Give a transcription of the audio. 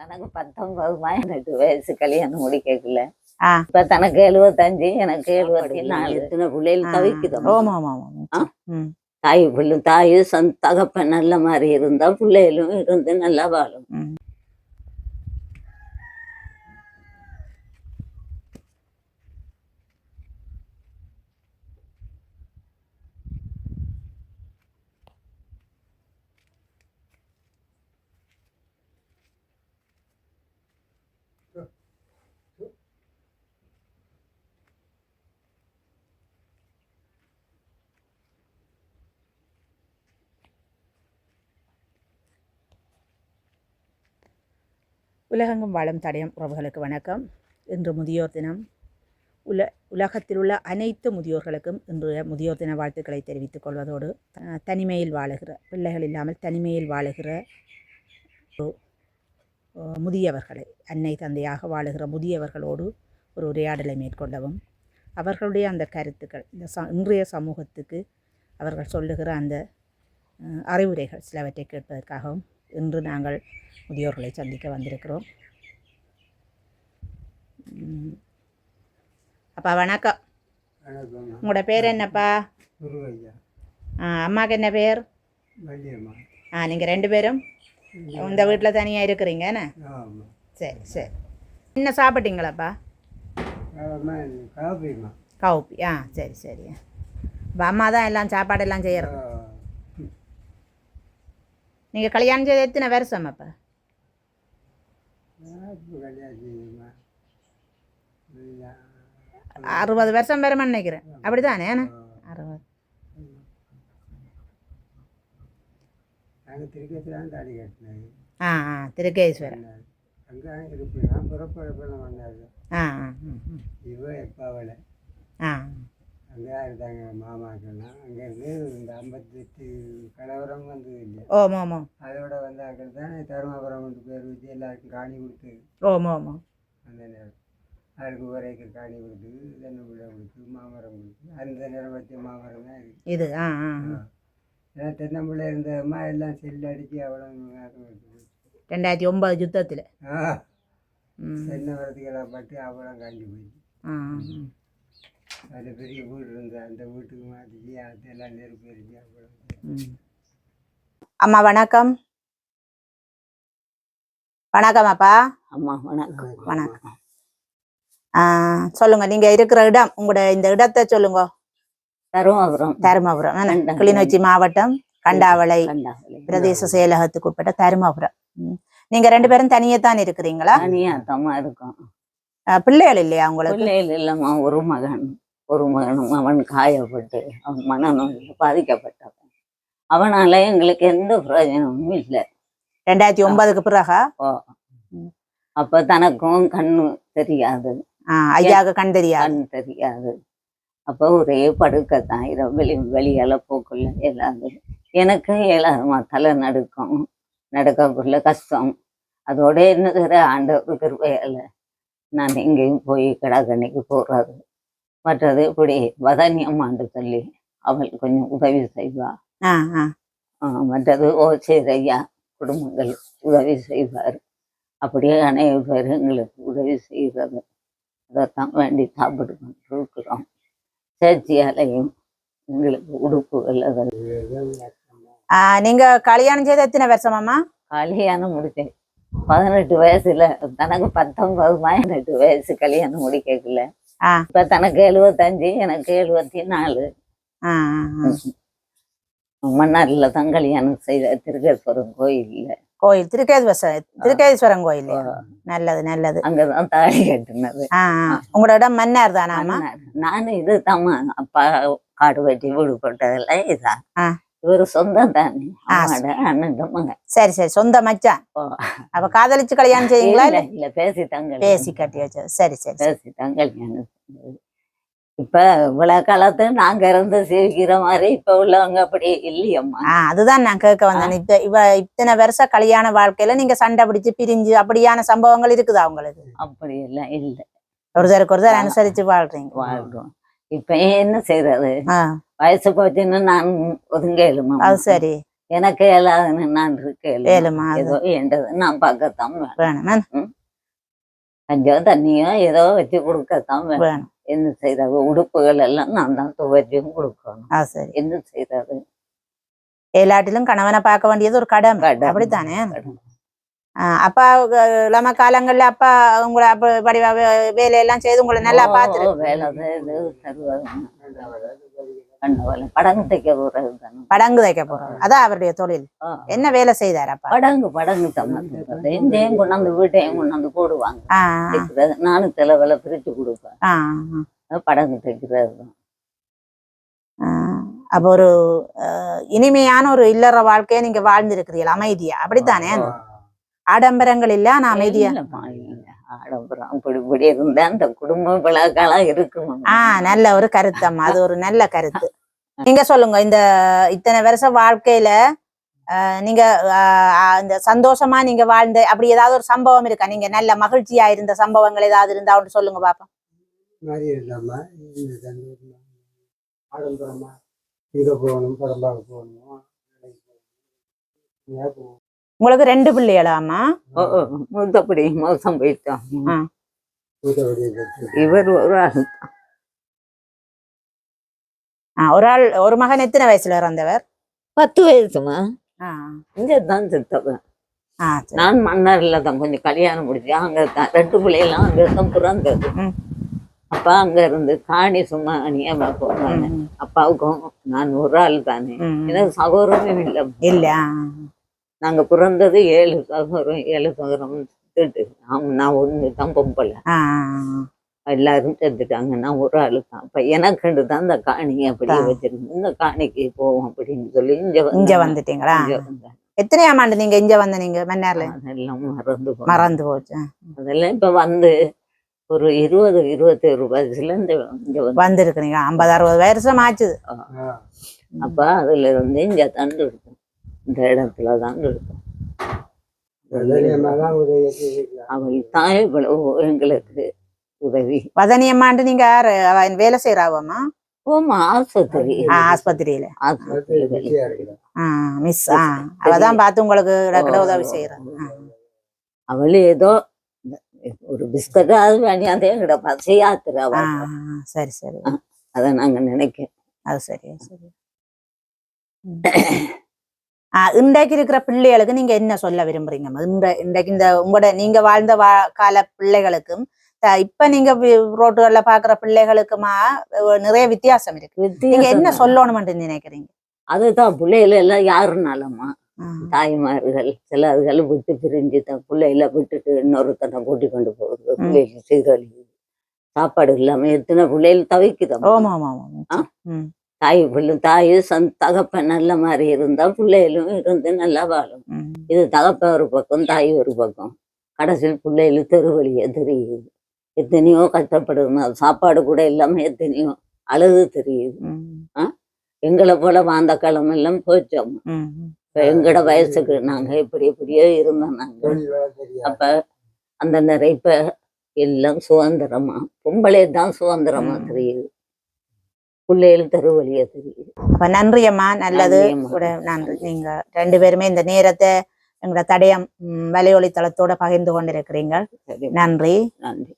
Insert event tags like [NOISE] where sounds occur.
தனக்கு பத்தொன்பது பதினெட்டு வயசு கல்யாணம் முடிக்கல. இப்ப தனக்கு எழுபத்தஞ்சு எனக்கு எழுபத்தி நாலு. எத்தனை பிள்ளைகள் தவிக்குது? ஆமா ஆமா தாய் பிள்ளை தாய் சந் தகப்பன் நல்ல மாதிரி இருந்தா பிள்ளைகளும் இருந்து நல்லா வாழும். உலகெங்கும் வாழும் தடயம் உறவுகளுக்கு வணக்கம். இன்று முதியோர் தினம். உல உலகத்தில் உள்ள அனைத்து முதியோர்களுக்கும் இன்றைய முதியோர் தின வாழ்த்துக்களை தெரிவித்துக் கொள்வதோடு தனிமையில் வாழுகிற பிள்ளைகள் இல்லாமல் தனிமையில் வாழுகிற முதியவர்களை அன்னை தந்தையாக வாழுகிற முதியவர்களோடு ஒரு உரையாடலை மேற்கொள்ளவும் அவர்களுடைய அந்த கருத்துக்கள் இந்த ச இன்றைய சமூகத்துக்கு அவர்கள் சொல்லுகிற அந்த அறிவுரைகள் சிலவற்றை கேட்பதற்காகவும் இன்று நாங்கள் முதியோர்களை சந்திக்க வந்திருக்கிறோம். அப்பா வணக்கம். உங்களோட பேர் என்னப்பா? ஆ, அம்மாக்கு என்ன பேர்? ஆ நீங்கள் ரெண்டு பேரும் இந்த வீட்டில் தனியாக இருக்கிறீங்க என்ன? சரி சரி. என்ன சாப்பிட்டீங்களாப்பா? கவுப்பி ஆ சரி சரி. இப்போ அம்மா தான் எல்லாம் சாப்பாடெல்லாம் செய்யறது. நீங்கள் கல்யாணம் செய்து எத்தனை வருஷம் அப்பா? அறுபது வருஷம் வருமா நினைக்கிறேன். அப்படி தானே அறுபது. ஆ ஆ திருக்கேஸ்வரன். அங்கே இருப்பேன் புறப்படப்பெல்லாம் வந்தாரு ஆ ஆ எப்போ அவளை? ஆ. அங்கே தான் இருந்தாங்க மாமாக்கெல்லாம் அங்கேருந்து இந்த ஐம்பத்தெட்டு கலவரம் வந்தது இல்லையா? ஓம் ஓமோ அதோட வந்தாக்கள் தான் தருமபுரம் கொண்டு பேர் வச்சு எல்லாருக்கும் காணி கொடுத்து ஓம் ஓமோ அந்த நேரம். அதுக்கு ஒரு ஏக்கர் காணி கொடுத்து தென்னைக்குள்ள கொடுத்து மாமரம் கொடுத்து அந்த நேரம் வச்ச மாமரம் தான் இருக்கு இது ஆ. ஏன்னா தென்னம்பிள்ளை இருந்தம்மா எல்லாம் செல் அடித்து அவ்வளோ ரெண்டாயிரத்தி ஒன்பது யுத்தத்தில். தென்னை மரத்துக்கெல்லாம் பட்டு அவ்வளோ காஞ்சி போயிடுச்சு ஆ. ஆ. அது பெரிய வீடு இருந்தது அந்த வீட்டுக்கு மாட்டிச்சு அதெல்லாம் நெருப்பு எரிஞ்சு அவ்வளோ. அம்மா வணக்கம். வணக்கம் அப்பா. அம்மா வணக்கம். வணக்கம். ஆ, சொல்லுங்க நீங்க இருக்கிற இடம் உங்களோட இந்த இடத்தை சொல்லுங்க. தருமபுரம். தருமபுரம் கிளிநொச்சி மாவட்டம் கண்டாவளை. பிரதேச செயலகத்துக்கு உட்பட்ட தருமபுரம். நீங்க ரெண்டு பேரும் தனியே தான் இருக்கிறீங்களா? தனியா தம்மா இருக்கும் பிள்ளைகள் இல்லையா உங்களுக்கு? பிள்ளைகள் இல்லம்மா ஒரு மகன். ஒரு மகனும் அவன் காயப்பட்டு அவன் மனநோயில் பாதிக்கப்பட்டவன். அவனால எங்களுக்கு எந்த பிரயோஜனமும் இல்லை. ரெண்டாயிரத்தி ஒன்பதுக்கு பிறகா? அப்ப தனக்கும் கண்ணு தெரியாது. ஐயாவுக்கு கண் தெரியாது. கண் தெரியாது. அப்போ ஒரே படுக்கத்தான் இரவு வெளி வெளியால போக்குள்ள இயலாது எனக்கு இயலாதுமா தலை நடுக்கம் நடக்கக்குள்ள கஷ்டம். அதோட என்ன தர ஆண்டவர் கிருபையால நான் எங்கேயும் போய் கடாக்கண்ணிக்கு போறாது மற்றது இப்படி வதனியம்மாண்டு சொல்லி அவள் கொஞ்சம் உதவி செய்வா. மற்றது ஓசேரையா குடும்பங்கள் உதவி செய்வார். அப்படியே அநேக பேர் எங்களுக்கு உதவி செய்கிறது. அதைத்தான் வேண்டி சாப்பிட்டு இருக்கிறோம். சேர்ச்சியாலையும் எங்களுக்கு உடுப்புகள் நீங்க கல்யாணம் செய்து எத்தனை வருஷமாம்மா? கல்யாணம் முடிச்சேன் பதினெட்டு வயசுல தனக்கு பத்தொன்பது பதினெட்டு வயசு கல்யாணம் முடிக்கல. இப்ப தனக்கு எழுபத்தஞ்சு எனக்கு எழுபத்தி நாலு. மன்னார்ல தான் கல்யாணம் செய்த திருக்கேஸ்வரம் கோயில்ல. கோயில் திருக்கேஸ்வர திருக்கேஸ்வரன் கோயில் நல்லது நல்லது. அங்கதான் தாலி கட்டினது. உங்களோட இடம் மன்னார் தானாமா மன்னார். நானும் இது தாம்மா அப்பா காடு வெட்டி வீடு போட்டதெல்லாம் இதான் ஆ. இவரு சொந்தம் தானே அண்ணன் சரி சரி. சொந்த மச்சான். அப்ப காதலிச்சு கல்யாணம் செய்யுங்களா இல்ல இல்ல? பேசிட்டாங்க பேசி கட்டி வச்சது. சரி சரி கல்யாணம் செஞ்சது. இப்ப இவ்வளவு காலத்து நாங்க இருந்து சிரிக்கிற மாதிரி இப்ப உள்ளவங்க அப்படி இல்லையம்மா. அதுதான் நான் கேட்க வந்தேன். இப்ப இவ இத்தனை வருஷ கல்யாண வாழ்க்கையில நீங்க சண்டை பிடிச்சு பிரிஞ்சு அப்படியான சம்பவங்கள் இருக்குதா உங்களுக்கு? அப்படி எல்லாம் இல்ல. ஒருத்தருக்கு ஒருத்தர் அனுசரிச்சு வாழ்றீங்க. வாழ்றோம். இப்ப என்ன செய்யறது வயசு போச்சுன்னு நான் ஒதுங்கலுமா அது சரி. எனக்கு எல்லாதுன்னு நான் இருக்கேன் ஏழுமா ஏதோ ஏண்டது? நான் பார்க்கத்தான் வேணும். கஞ்சோ தண்ணியோ ஏதோ வச்சு கொடுக்கத்தான் வேணும். என்ன செய்யறது உடுப்புகள் எல்லாம் நான் தான் துவைச்சும் கொடுக்கணும். சரி. என்ன செய்யறது எல்லாட்டிலும் கணவனை பார்க்க வேண்டியது ஒரு கடமை. அப்படித்தானே? அப்பா இளம காலங்கள்ல அப்பா உங்களை அப்ப படி வே- வேலையெல்லாம் செய்து உங்களை நல்லா பார்த்துரு வேலை படங்கு தைக்க போறது படங்கு தைக்க போறாரு அதான் அவருடைய தொழில். என்ன வேலை செய்தார் அப்பா? படங்கு படங்கு இந்தையும் கொண்டாந்து வீட்டையும் கொண்டாந்து போடுவாங்க. நானும் சில வேலை பிரிச்சு கொடுப்பேன். படங்கு தைக்கிறது தான். அப்ப ஒரு இனிமையான ஒரு இல்லற வாழ்க்கையை நீங்க வாழ்ந்திருக்கிறீர்கள். அமைதியா. அப்படித்தானே? ஆடம்பரங்கள் இல்ல ஆனா அமைதியா. ஆடம்பரம். இப்படி இப்படி இருந்தா அந்த குடும்பம் விழாக்காலம் இருக்கணும் ஆ நல்ல ஒரு கருத்தம்மா அது ஒரு நல்ல கருத்து. நீங்க சொல்லுங்க இந்த இத்தனை வருஷ வாழ்க்கையில நீங்க இந்த சந்தோஷமா நீங்க வாழ்ந்த அப்படி ஏதாவது ஒரு சம்பவம் இருக்கா? நீங்க நல்ல மகிழ்ச்சியா இருந்த சம்பவங்கள் ஏதாவது இருந்தா ஒன்று சொல்லுங்க பாப்பா. ஆடம்பரமா இங்கே போகணும் படம் பார்க்க போகணும் உங்களுக்கு ரெண்டு பிள்ளைகளாமா? மூத்தப்படி மோசம் போயிட்டோம். இவர் ஒரு ஆள். ஆ, ஒரு ஆள் ஒரு மகன் எத்தனை வயசுல இறந்தவர்? பத்து வயசுமா? ஆ. இங்க தான் சித்தவன். நான் மன்னர்ல தான் கொஞ்சம் கல்யாணம் முடிச்சு அங்க தான் ரெண்டு பிள்ளைகளாம் அங்க தான் பிறந்தது. அப்பா அங்க இருந்து காணி சும்மா அணியாம போனாங்க. அப்பாவுக்கும் நான் ஒரு ஆள் தானே. எனக்கு சகோதரமே இல்லை. இல்ல நாங்க பிறந்தது ஏழு சகோதரம் ஏழு சகோதரம் செத்துட்டு ஆமா, நான் ஒண்ணு தான் பொம்பளை. எல்லாரும் செத்துட்டாங்க. நான் ஒரு ஆளு தான். அப்ப எனக்குண்டு தான் இந்த காணியை அப்படியே தான். வச்சிருந்தேன். இந்த காணிக்கு போவோம் அப்படின்னு சொல்லி இங்க இங்க. வந்துட்டீங்களா. எத்தனையாம் ஆண்டு நீங்க இங்க வந்த நீங்க? மன்னார்ல? அதெல்லாம் மறந்து. மறந்து போச்சு. அதெல்லாம் இப்ப வந்து ஒரு இருபது இருபத்தி ஒரு வயசுல இந்த இங்க வந்து வந்திருக்கிறீங்க. ஐம்பது அறுபது வருஷம் ஆச்சு. அப்ப அதுல இருந்து இங்க தண்டு இந்த இடத்துல தான் இருக்கும். அவள் தான் இவ்வளவு எங்களுக்கு உதவி. வதனியம்மாண்டு நீங்க யாரு? அவ வேலை செய்யறாவம்மா ஓமா ஆஸ்பத்திரி. ஆஸ்பத்திரியில. அது மிஸ் ஆ அவதான் பார்த்து உங்களுக்கு உதவி செய்யறேன் அவள் ஏதோ ஒரு பிஸ்கட்டாவது வேணியாதே எங்கட பசியாத்துற அவ ஆ சரி சரி. அதை நாங்க நினைக்கிறோம். அது சரி அது சரி. [COUGHS] இன்றைக்கு இருக்கிற பிள்ளைகளுக்கு நீங்க என்ன சொல்ல விரும்புறீங்க? இன்றைக்கு இந்த உங்களோட நீங்க வாழ்ந்த வா கால பிள்ளைகளுக்கும் இப்ப நீங்க ரோட்டுகள்ல பாக்குற பிள்ளைகளுக்குமா நிறைய வித்தியாசம் இருக்கு. நீங்க என்ன சொல்லணும்னு நினைக்கிறீங்க? அதுதான் பிள்ளைகள் எல்லாம் யாருனாலம்மா? ஆ, தாய்மார்கள் சிலர்கள் விட்டு பிரிஞ்சு தான் பிள்ளைகளை விட்டுட்டு இன்னொருத்தனை கூட்டி கொண்டு போகுது பிள்ளைகள் சீரழியுது சாப்பாடு இல்லாம எத்தனை பிள்ளைகள்? ம், தாய் பிள்ளை தாய் சன் தகப்பன் நல்ல மாதிரி இருந்தா பிள்ளைகளும் இருந்து நல்லா வாழும். இது தகப்பன் ஒரு பக்கம் தாய் ஒரு பக்கம். கடைசியில் பிள்ளைகளுக்கு தெருவழியே தெரியுது. எத்தனையோ கஷ்டப்படுதுன்னா சாப்பாடு கூட இல்லாம எத்தனையோ அழுது தெரியுது. எங்களை போல வாழ்ந்த காலம் எல்லாம் போச்சோம். இப்ப எங்கட வயசுக்கு நாங்க இப்படி இப்படியே இருந்தோம் நாங்க. தெரியாது. அப்ப அந்த நிறைய இப்ப எல்லாம் சுதந்திரமா பொம்பளை தான் சுதந்திரமா ம். தெரியுது பிள்ளைகள் தெருவழியே தெரியுது அப்ப நன்றி அம்மா நல்லது. நன்றி நீங்க ரெண்டு பேருமே இந்த நேரத்தை எங்களோட தடயம் வலையொலி தளத்தோட பகிர்ந்து கொண்டிருக்கிறீங்க. நன்றி. நன்றி.